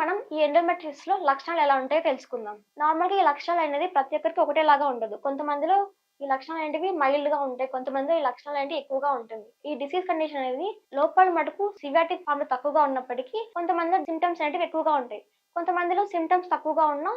మనం ఈ ఎండోమెట్రిస్లో లక్షణాలు ఎలా ఉంటాయో తెలుసుకుందాం. నార్మల్గా ఈ లక్షణాలు అనేది ప్రతి ఒక్కరికి ఒకటేలాగా ఉండదు. కొంతమందిలో ఈ లక్షణాలు అనేటివి మైల్డ్గా ఉంటాయి. కొంతమంది ఈ లక్షణాలు అనేవి ఎక్కువగా ఉంటుంది. ఈ డిసీజ్ కండిషన్ అనేది లోపల మటుకు సివియాటిక్ ఫామ్లో తక్కువగా ఉన్నప్పటికీ కొంతమంది సిమ్టమ్స్ అనేటివి ఎక్కువగా ఉంటాయి. కొంతమందిలో సిమ్టమ్స్ తక్కువగా ఉన్నా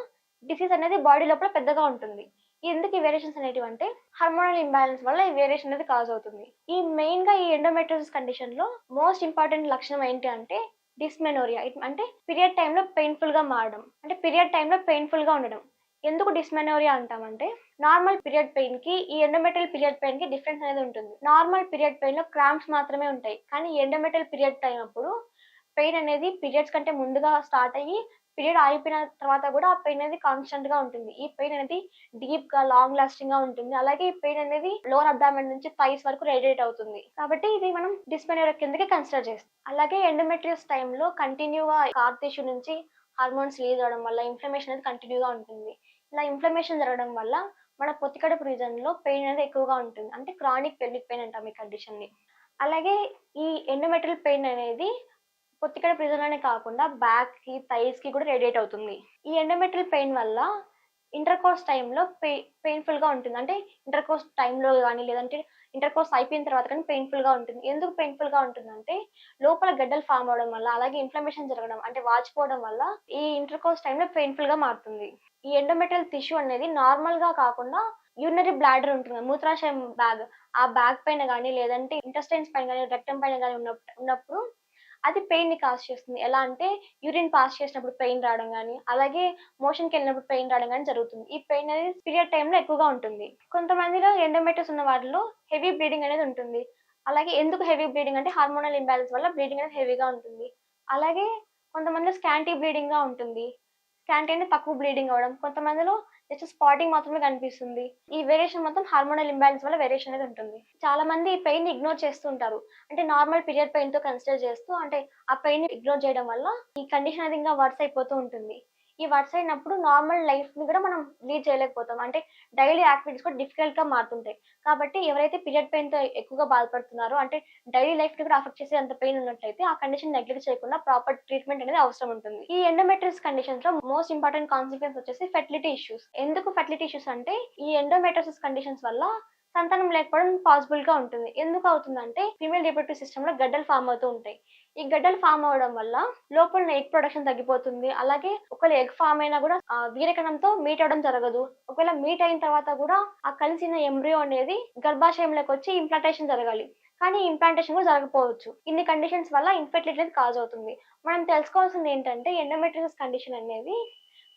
డిసీజ్ అనేది బాడీ లోపల పెద్దగా ఉంటుంది. ఎందుకు ఈ వేరియేషన్స్ అనేటివి అంటే హార్మోనల్ ఇంబ్యాలెన్స్ వల్ల ఈ వేరియేషన్ అనేది కాజ్ అవుతుంది. ఈ మెయిన్గా ఈ ఎండోమెట్రోసిస్ కండిషన్లో మోస్ట్ ఇంపార్టెంట్ లక్షణం ఏంటి అంటే డిస్మెనోరియా అంటే పీరియడ్ టైంలో పెయిన్ఫుల్గా మారడం. అంటే పీరియడ్ టైంలో పెయిన్ఫుల్గా ఉండడం. ఎందుకు డిస్మెనోరియా అంటామంటే నార్మల్ పీరియడ్ పెయిన్కి ఈ ఎండోమెటల్ పీరియడ్ పెయిన్కి డిఫరెన్స్ అనేది ఉంటుంది. నార్మల్ పీరియడ్ పెయిన్లో క్రాంప్స్ మాత్రమే ఉంటాయి. కానీ ఎండోమెటల్ పీరియడ్ టైం అప్పుడు పెయిన్ అనేది పీరియడ్స్ కంటే ముందుగా స్టార్ట్ అయ్యి పీరియడ్ ఆగిపోయిన తర్వాత కూడా ఆ పెయిన్ అనేది కాన్స్టెంట్గా ఉంటుంది. ఈ పెయిన్ అనేది డీప్గా లాంగ్ లాస్టింగ్గా ఉంటుంది. అలాగే ఈ పెయిన్ అనేది లోవర్ అబ్డామెన్ నుంచి థైస్ వరకు రేడియేట్ అవుతుంది. కాబట్టి ఇది మనం డిస్పెనోరియా కిందకి కన్సిడర్ చేస్తాం. అలాగే ఎండోమెట్రియస్ టైంలో కంటిన్యూగా కార్ టిష్యూ నుంచి హార్మోన్స్ రిలీజ్ అవడం వల్ల ఇన్ఫ్లమేషన్ అనేది కంటిన్యూగా ఉంటుంది. ఇలా ఇన్ఫ్లమేషన్ జరగడం వల్ల మన పొత్తికడుపు రీజన్లో పెయిన్ అనేది ఎక్కువగా ఉంటుంది. అంటే క్రానిక్ పెల్విక్ పెయిన్ అంటాం ఈ కండిషన్ని. అలాగే ఈ ఎండోమెట్రియల్ పెయిన్ అనేది పొత్తికడ రీజన్ కాకుండా బ్యాక్కి థైస్కి కూడా రేడియేట్ అవుతుంది. ఈ ఎండోమెట్రియల్ పెయిన్ వల్ల ఇంటర్ కోర్స్ టైంలో పెయి పెయిన్ఫుల్గా ఉంటుంది. అంటే ఇంటర్ కోర్స్ టైంలో కానీ లేదంటే ఇంటర్ కోర్స్ అయిపోయిన తర్వాత కానీ పెయిన్ఫుల్గా ఉంటుంది. ఎందుకు పెయిన్ఫుల్గా ఉంటుందంటే లోపల గడ్డలు ఫామ్ అవడం వల్ల అలాగే ఇన్ఫ్లమేషన్ జరగడం అంటే వాచిపోవడం వల్ల ఈ ఇంటర్ కోర్స్ టైంలో పెయిన్ఫుల్గా మారుతుంది. ఈ ఎండోమెట్రియల్ టిష్యూ అనేది నార్మల్గా కాకుండా యూనరీ బ్లాడర్ ఉంటుంది. మూత్రాశయం బ్యాగ్ ఆ బ్యాగ్ పైన కానీ లేదంటే ఇంటెస్టైన్స్ పైన కానీ రెక్టం పైన కానీ ఉన్నప్పుడు అది పెయిన్ని కాజ్ చేస్తుంది. ఎలా అంటే యూరిన్ పాస్ చేసినప్పుడు పెయిన్ రావడం కానీ అలాగే మోషన్కి వెళ్ళినప్పుడు పెయిన్ రావడం కానీ జరుగుతుంది. ఈ పెయిన్ అనేది పీరియడ్ టైంలో ఎక్కువగా ఉంటుంది. కొంతమందిలో ఎండోమెటస్ ఉన్న వాటిలో హెవీ బ్లీడింగ్ అనేది ఉంటుంది. అలాగే ఎందుకు హెవీ బ్లీడింగ్ అంటే హార్మోనల్ ఇంబ్యాలెన్స్ వల్ల బ్లీడింగ్ అనేది హెవీగా ఉంటుంది. అలాగే కొంతమందిలో స్కాంటీ బ్లీడింగ్గా ఉంటుంది. స్కాంటీ అంటే తక్కువ బ్లీడింగ్ అవ్వడం. కొంతమందిలో జస్ట్ స్పాటింగ్ మాత్రమే కనిపిస్తుంది. ఈ వేరియేషన్ మొత్తం హార్మోనల్ ఇంబ్యాలెన్స్ వల్ల వేరియేషన్ అనేది ఉంటుంది. చాలా మంది ఈ పెయిన్ ఇగ్నోర్ చేస్తూ ఉంటారు. అంటే నార్మల్ పీరియడ్ పెయిన్తో కన్సిడర్ చేస్తూ అంటే ఆ పెయిన్ ఇగ్నోర్ చేయడం వల్ల ఈ కండిషన్ అనేది ఇంకా వర్స్ అయిపోతూ ఉంటుంది. ఈ వర్స్ అయినప్పుడు నార్మల్ లైఫ్ని కూడా మనం లీడ్ చేయలేకపోతాం. అంటే డైలీ యాక్టివిటీస్ కూడా డిఫికల్ట్గా మారుతుంటాయి. కాబట్టి ఎవరైతే పీరియడ్ పెయిన్తో ఎక్కువగా బాధపడుతున్నారో అంటే డైలీ లైఫ్ని కూడా అఫెక్ట్ చేసే అంత పెయిన్ ఉన్నట్లయితే ఆ కండిషన్ నెగ్లెక్ట్ చేయకుండా ప్రాపర్ ట్రీట్మెంట్ అనేది అవసరం ఉంటుంది. ఈ ఎండోమెట్రిస్ కండిషన్స్లో మోస్ట్ ఇంపార్టెంట్ కాన్సిక్వెన్స్ వచ్చేసి ఫెర్టిలిటీ ఇష్యూస్ ఎందుకు ఫెర్టిలిటీ ఇష్యూస్ అంటే ఈ ఎండోమెట్రిసిస్ కండిషన్స్ వల్ల సంతానం లేకపోవడం పాసిబుల్గా ఉంటుంది. ఎందుకు అవుతుందంటే ఫీమేల్ రిప్రొడక్టివ్ సిస్టమ్లో గడ్డలు ఫామ్ అవుతూ ఉంటాయి. ఈ గడ్డలు ఫామ్ అవడం వల్ల లోపల ఎగ్ ప్రొడక్షన్ తగ్గిపోతుంది. అలాగే ఒకవేళ ఎగ్ ఫామ్ అయినా కూడా వీరకణంతో మీట్ అవడం జరగదు. ఒకవేళ మీట్ అయిన తర్వాత కూడా ఆ కలిసిన ఎంబ్రియో అనేది గర్భాశయంలోకి వచ్చి ఇంప్లాంటేషన్ జరగాలి. కానీ ఇంప్లాంటేషన్ కూడా జరగకపోవచ్చు. ఇన్ని కండిషన్స్ వల్ల ఇన్ఫెర్టిలిటీ కాజ్ అవుతుంది. మనం తెలుసుకోవాల్సింది ఏంటంటే ఎండోమెట్రిసిస్ కండిషన్ అనేది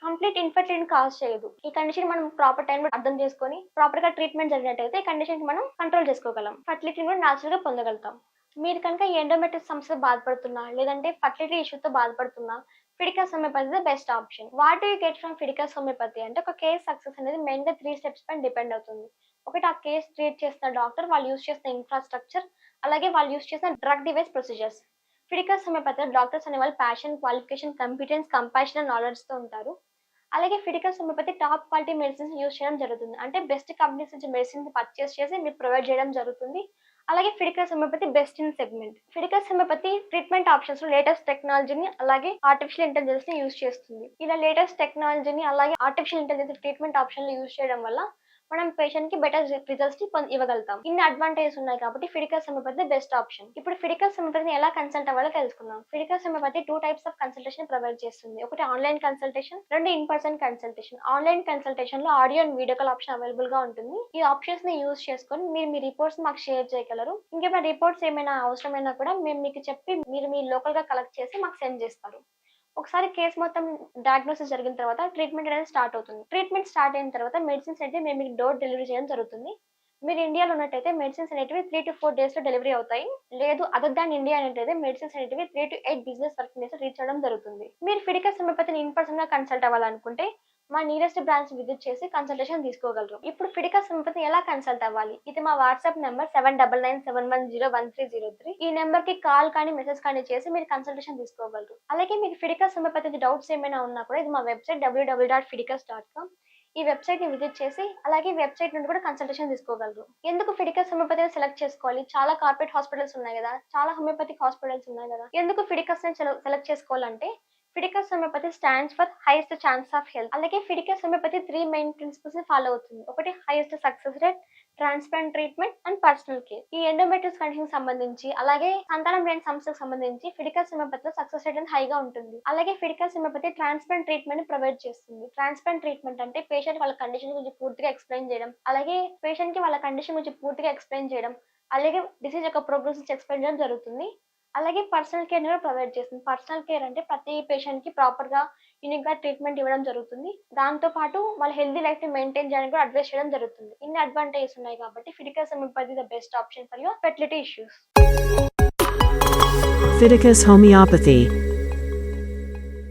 కంప్లీట్ ఇన్ఫెర్టిలిటీ కాజ్ చేయదు. ఈ కండిషన్ మనం ప్రాపర్ టైం అర్థం చేసుకొని ప్రాపర్గా ట్రీట్మెంట్ జరిగినట్టయితే ఈ కండిషన్ మనం కంట్రోల్ చేసుకోగలం. ఫర్టిలిటీ కూడా న్యాచురల్గా పొందగలుగుతాం. మీరు కనుక ఈ ఎండోమెట్రిక్ సమస్య బాధపడుతున్నా లేదంటే ఫర్టిలిటీ ఇష్యూతో బాధపడుతున్నా Fidicus homeopathy best option what you get from Fidicus homeopathy? అంటే ఒక కేస్ సక్సెస్ అనేది మెయిన్గా త్రీ స్టెప్స్ పైన డిపెండ్ అవుతుంది. ఒకటి ఆ కేస్ ట్రీట్ చేసిన డాక్టర్ వాళ్ళు యూస్ చేసిన ఇన్ఫ్రాస్ట్రక్చర్ అలాగే వాళ్ళు యూస్ చేసిన drug device procedures Fidicus homeopathy doctors అనే వాళ్ళు ప్యాషన్ క్వాలిఫికేషన్ కంపిటెన్స్ కంపాషన్ నాలెడ్జ్తో ఉంటారు. అలాగే Fidicus homeopathy top quality medicines use చేయడం జరుగుతుంది. అంటే బెస్ట్ కంపెనీస్ నుంచి మెడిసిన్స్ పర్చేస్ చేసి మీరు ప్రొవైడ్ చేయడం జరుగుతుంది. అలాగే Fidicus homeopathy best in segment. Fidicus homeopathy treatment options latest టెక్నాలజీని అలాగే ఆర్టిఫిషియల్ ఇంటెలిజెన్స్ని యూస్ చేస్తుంది. ఇలా లేటెస్ట్ టెక్నాలజీని అలాగే ఆర్టిఫిషియల్ ఇంటెలిజెన్స్ ట్రీట్మెంట్ ఆప్షన్లు యూస్ చేయడం వల్ల మనం పేషెంట్కి బెటర్ రిజల్ట్స్ని ఇవ్వగలుగుతాం. ఇన్ని అడ్వాంటేజెస్ ఉన్నాయి కాబట్టి ఫిడికల్ సెమోపతి బెస్ట్ ఆప్షన్ ఇప్పుడు ఫిడికల్ సెమోపతిని ఎలా కన్సల్ట్ అవ్వాలో తెలుసుకుందాం. Fidicus homeopathy two types of consultation provide చేస్తుంది. ఒకటి ఆన్లైన్ కన్సల్టేషన్ రెండు in person consultation online కన్సల్టేషన్లో audio and video call option అవైలబుల్గా ఉంటుంది. ఈ ఆప్షన్స్ని యూస్ చేసుకొని మీరు మీ రిపోర్ట్స్ మాకు షేర్ చేయగలరు. ఇంకేమైనా రిపోర్ట్స్ ఏమైనా అవసరమైనా కూడా మేము మీకు చెప్పి మీరు మీ లోకల్గా కలెక్ట్ చేసి మాకు సెండ్ చేస్తారు. ఒకసారి కేసు మొత్తం డయాగ్నోసిస్ జరిగిన తర్వాత ట్రీట్మెంట్ అనేది స్టార్ట్ అవుతుంది. ట్రీట్మెంట్ స్టార్ట్ అయిన తర్వాత మెడిసిన్స్ అయితే మేము మీకు డోర్ డెలివరీ చేయడం జరుగుతుంది. మీరు ఇండియాలో ఉన్నట్టయితే మెడిసిన్స్ అనేటివి త్రీ టు ఫోర్ డేస్లో డెలివరీ అవుతాయి. లేదు అదర్ దాన్ ఇండియా అనేటైతే మెడిసిన్స్ అనేటివి three to eight business working days reach అవ్వడం జరుగుతుంది. మీరు ఫిడికల్ సమయపతిని ఇన్ పర్సన్గా కన్సల్ట్ అవ్వాలనుకుంటే మా నియరెస్ట్ బ్రాంచ్ విజిట్ చేసి కన్సల్టేషన్ తీసుకోగలరు. ఇప్పుడు ఫిడికా హోమియోపతిని ఎలా కన్సల్ట్ అవ్వాలి? ఇది మా WhatsApp number seven double nine seven one zero one three zero three ఈ నెంబర్కి కాల్ కానీ మెసేజ్ కానీ చేసి మీరు కన్సల్టేషన్ తీసుకోగలరు. అలాగే మీకు ఫిడికా హోమియోపతి డౌట్స్ ఏమైనా ఉన్నా కూడా ఇది మా website W W dot Fidicus dot com ఈ వెబ్సైట్ని విజిట్ చేసి అలాగే వెబ్సైట్ నుండి కూడా కన్సల్టేషన్ తీసుకోగలరు. ఎందుకు ఫిడికస్ హోమియోపతిని సెలెక్ట్ చేసుకోవాలి? చాలా కార్పొరేట్ హాస్పిటల్స్ ఉన్నాయి కదా. చాలా హోమియోపతిక్ హాస్పిటల్స్ ఉన్నాయి కదా. ఎందుకు ఫిడికస్ని సెలెక్ట్ చేసుకోవాలంటే Fidicus homeopathy stands for highest chance of health అలాగే ఫిడికస్ హోమియోపతి త్రీ మెయిన్ ప్రిన్సిపల్స్ని ఫాలో అవుతుంది. ఒకటి highest success rate transplant treatment and personal care ఈ ఎండోమెట్రిస్ కండిషన్ సంబంధించి అలాగే సంతానం లేని సమస్యకు సంబంధించి ఫిడికస్ హోమియోపతిలో సక్సెస్ రేట్ అనేది హైగా ఉంటుంది. అలాగే ఫిడికస్ హోమియోపతి ట్రాన్స్ప్లాంట్ ట్రీట్మెంట్ని ప్రొవైడ్ చేస్తుంది. ట్రాన్స్ప్లాంట్ ట్రీట్మెంట్ అంటే పేషెంట్ వాళ్ళ కండిషన్ గురించి పూర్తిగా ఎక్స్ప్లెయిన్ చేయడం. అలాగే పేషెంట్కి వాళ్ళ కండిషన్ గురించి పూర్తిగా ఎక్స్ప్లెయిన్ చేయడం. అలాగే డిసీజ్ యొక్క ప్రోగ్రెస్ ఎక్స్ప్లెయిన్ చేయడం జరుగుతుంది. అలాగే పర్సనల్ కేర్ కూడా ప్రొవైడ్ చేస్తుంది. పర్సనల్ కేర్ అంటే ప్రతి పేషెంట్కి ప్రాపర్గా గా ట్రీట్మెంట్ ఇవ్వడం జరుగుతుంది. దాంతో పాటు వాళ్ళ హెల్దీ లైఫ్ని మెయింటైన్ చేయడానికి కూడా అడ్వైస్ చేయడం జరుగుతుంది. ఇన్ని అడ్వాంటేజెస్ ఉన్నాయి కాబట్టి Fidicus homeopathy the best option for your fertility issues Fidicus homeopathy